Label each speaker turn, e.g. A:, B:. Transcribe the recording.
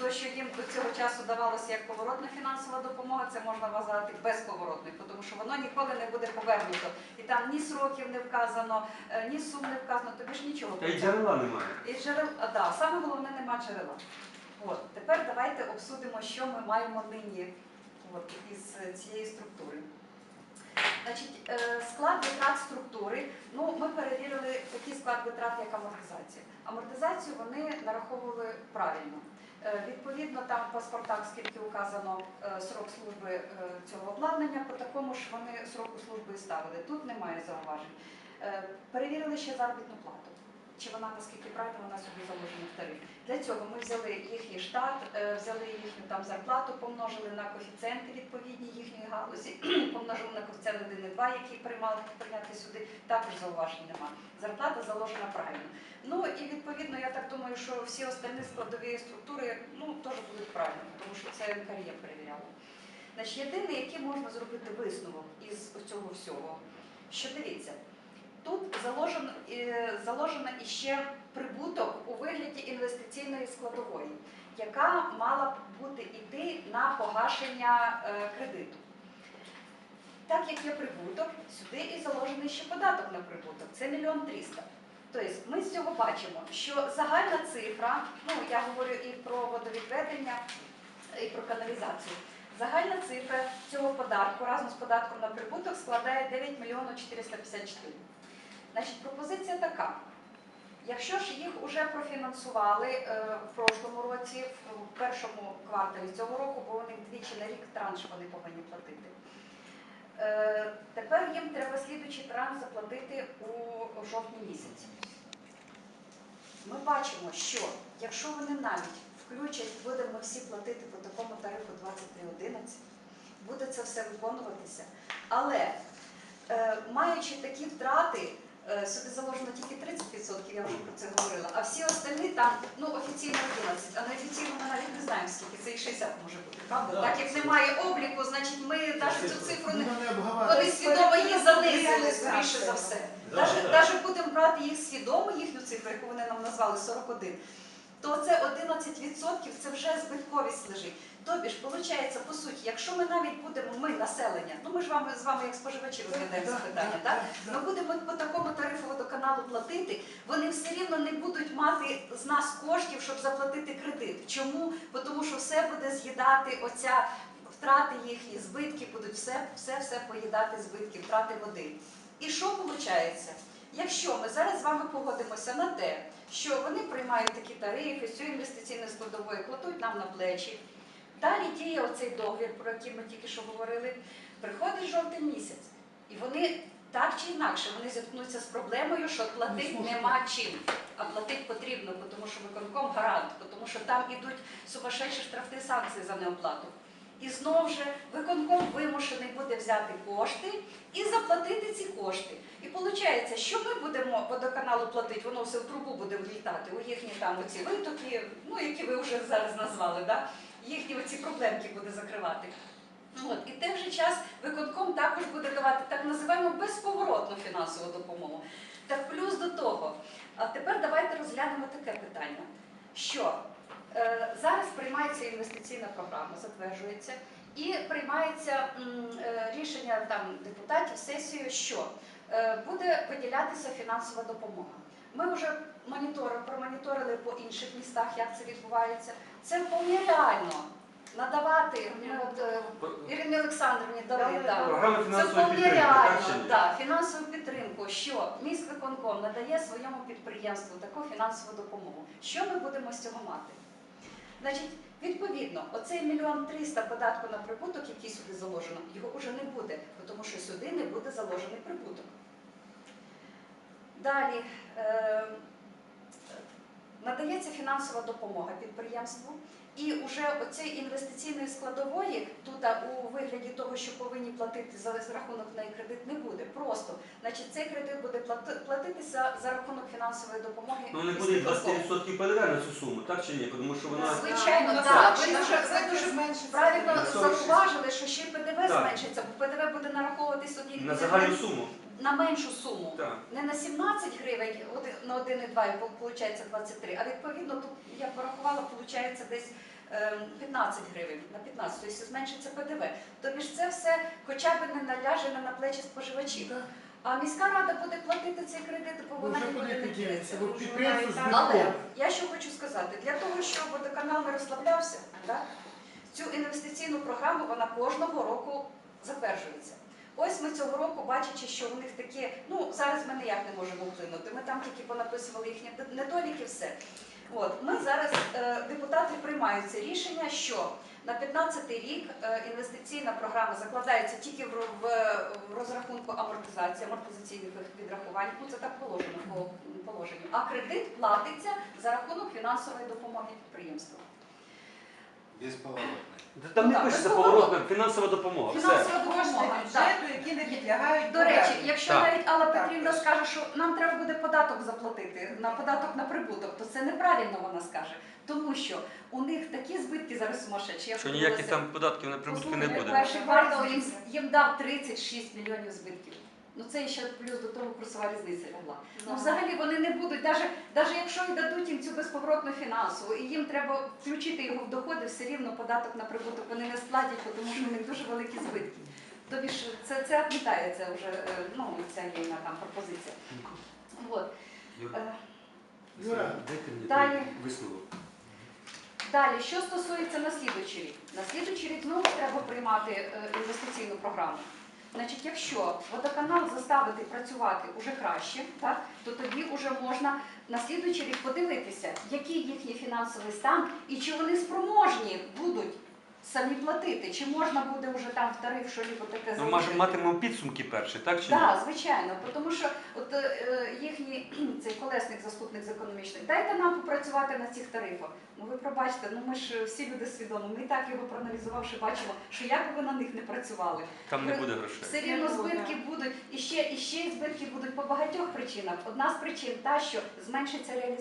A: то, що їм до цього часу давалося як поворотна фінансова допомога, це можна вважати безповоротною, тому що воно ніколи не буде повернуто. І там ні сроків не вказано, е, ні сум не вказано, тобі ж нічого.
B: Та й джерела немає.
A: І джерел, а, да, саме головне нема джерела. От, тепер давайте обсудимо, що ми маємо нині от, із е, цієї структури. Значить, е, склад витрат структури. Ну, ми перевірили такий склад витрат, як амортизація. Амортизацію вони нараховували правильно. Е, Відповідно, там в паспортах, скільки указано е, срок служби цього обладнання, по такому ж вони сроку служби і ставили. Тут немає зауважень. Перевірили ще заробітну плату. Чи вона наскільки правильно вона собі заложена в тариф. Для цього ми взяли їхній штат, е, взяли їхню там зарплату, помножили на коефіцієнти відповідні їхньої галузі, помножили на коефіцієнт 1,2, який приймали прийняти сюди, також зауважень нема. Зарплата заложена правильно. Ну і відповідно, я так думаю, що всі остальні складові структури ну, теж будуть правильно, тому що це НКРЄ перевіряло. Значить, єдине, який можна зробити висновок із цього всього, що дивіться, тут заложено, е, заложено іще прибуток у вигляді інвестиційної складової, яка мала б бути йти на погашення е, кредиту. Так як є прибуток, сюди і заложений ще податок на прибуток. Це мільйон тріста. Тобто ми з цього бачимо, що загальна цифра, ну я говорю і про водовідведення, і про каналізацію. Загальна цифра цього податку разом з податком на прибуток складає 9 мільйонів 454. Значить, пропозиція така. Якщо ж їх вже профінансували е, в прошлому році, в першому кварталі цього року, бо вони двічі на рік транш вони повинні платити. Е, Тепер їм треба слідуючий транш заплатити у жовтні місяці. Ми бачимо, що якщо вони навіть включать, будемо всі платити по такому тарифу 23.11, буде це все виконуватися. Але е, маючи такі втрати, сюди заложено тільки 30%, я вже про це говорила, а всі остальні там ну, офіційно 11, а неофіційно ми навіть не знаємо, скільки це і 60 може бути, правда?
C: Да,
A: так як немає обліку, значить ми навіть цю цифру не.
C: Ну, не.
A: Вони свідомо її занизили, скоріше за все.
C: Да,
A: Навіть,
C: да.
A: навіть будемо брати їх свідомо, їхню цифру, яку вони нам назвали 41, то це 11% це вже збитковість лежить. Тобі ж, виходить, по суті, якщо ми навіть будемо, ми населення, ну ми ж вами, з вами як споживачі розглядаємо це питання, так? Ми будемо по такому тарифу водоканалу платити, вони все рівно не будуть мати з нас коштів, щоб заплатити кредит. Чому? Бо Тому що все буде з'їдати оця втрати їхні, збитки будуть все, все, все поїдати збитки, втрати води. І що виходить? Якщо ми зараз з вами погодимося на те, що вони приймають такі тарифи, цю інвестиційну складову кладуть нам на плечі, далі діє оцей договір, про який ми тільки що говорили, приходить жовтий місяць, і вони так чи інакше вони зіткнуться з проблемою, що платити
C: Ну,
A: нема чим. А платити потрібно, тому що виконком гарант, тому що там ідуть сумасшедші штрафні санкції за неоплату. І знову ж виконком вимушений буде взяти кошти і заплатити ці кошти. Виходить, що ми будемо водоканалу платити, воно все в трубу буде влітати у їхні там оці витоки, ну які ви вже зараз назвали, да? їхні оці проблемки буде закривати. От, і в той же час виконком також буде давати так називаємо безповоротну фінансову допомогу. Так плюс до того, а тепер давайте розглянемо таке питання, що е, зараз приймається інвестиційна програма, затверджується, і приймається е, рішення там депутатів сесією, що буде виділятися фінансова допомога. Ми вже монітори, промоніторили по інших містах, як це відбувається. Це вполне реально надавати. Ми от, е, Ірині Олександрівні дали. да. Це вполне реально, да, фінансову підтримку, що міськвиконком надає своєму підприємству таку фінансову допомогу. Що ми будемо з цього мати? Значить, відповідно, оцей мільйон триста податку на прибуток, який сюди заложено, його вже не буде, тому що сюди не буде заложений прибуток. Далі е, надається фінансова допомога підприємству. І вже оцієї інвестиційної складової тут у вигляді того, що повинні платити за рахунок неї кредит, не буде. Просто значить, цей кредит буде платитися за рахунок фінансової допомоги.
B: Ну не буде 20% ПДВ на цю суму, так чи ні? Тому що вона
A: Звичайно,
D: Ну,
A: так.
D: так,
A: Ви дуже, ви дуже правильно зауважили, що ще й ПДВ
B: Так.
A: зменшиться, бо ПДВ буде нараховуватись одні
B: на загальну суму.
A: На меншу суму.
B: Так.
A: Не на 17 гривень один- на 1,2 і виходить 23, а відповідно тут я порахувала, виходить десь ем, 15 гривень на 15, тобто зменшиться ПДВ. Тобі ж це все хоча б не наляже на плечі споживачів. А міська рада буде платити цей кредит, бо вона не.
C: От підприємство з
A: Але я що хочу сказати, для того, щоб водоканал не розслаблявся, так, цю інвестиційну програму вона кожного року затверджується. Ось ми цього року, бачачи, що у них такі, ну зараз ми ніяк не можемо вплинути. Ми там тільки понаписували їхні недоліки, все. От ми зараз е, депутати приймають це рішення, що на 15 рік е, інвестиційна програма закладається тільки в, ро- в, в розрахунку амортизації, амортизаційних відрахувань. Ну це так положено. А кредит платиться за рахунок фінансової допомоги підприємству.
D: Безповоротний.
B: Там не
A: Так,
B: пишеться поворотна фінансова допомога. Все.
A: Фінансова допомога. так.
E: бюджету, які не підлягають
A: До речі,
E: поверненню.
A: якщо
B: Так.
A: навіть Алла Петрівна скаже, що нам треба буде податок заплатити на податок на прибуток, то це неправильно вона скаже. Тому що у них такі збитки зараз сумасшедші. я
B: Що
A: подивилася.
B: ніяких там податків на прибутки не
A: Послухайте,
B: буде.
A: Перший квартал їм, їм дав 36 мільйонів збитків. Ну це ще плюс до того курсова різниця лягла. Ну взагалі вони не будуть, навіть, навіть якщо і дадуть їм цю безповоротну фінансову, і їм треба включити його в доходи, все рівно податок на прибуток вони не сплатять, тому що у них дуже великі збитки. Тобі ж це, це відмітається вже е, ну, ця їхня там пропозиція. От.
B: Юра,
A: Е, Далі.
B: висновок.
A: Далі, що стосується на слідуючий рік, на слідуючий рік знову треба приймати е, інвестиційну програму. Значить, якщо водоканал заставити працювати уже краще, так, то тоді вже можна на слідуючий рік подивитися, який їхній фінансовий стан і чи вони спроможні будуть самі платити, чи можна буде вже там в тариф що либо таке
B: Ну, може, матимемо підсумки перші, так чи ні?
A: Так, звичайно, тому що от е, е, їхній цей колесник, заступник з економічної, дайте нам попрацювати на цих тарифах. Ну ви пробачте, ну ми ж всі люди свідомі. Ми і так його проаналізувавши, бачимо, що як би ви на них не працювали,
B: Там не буде грошей.
A: все рівно збитки будуть і ще і ще й збитки будуть по багатьох причинах. Одна з причин та, що зменшиться реалізація.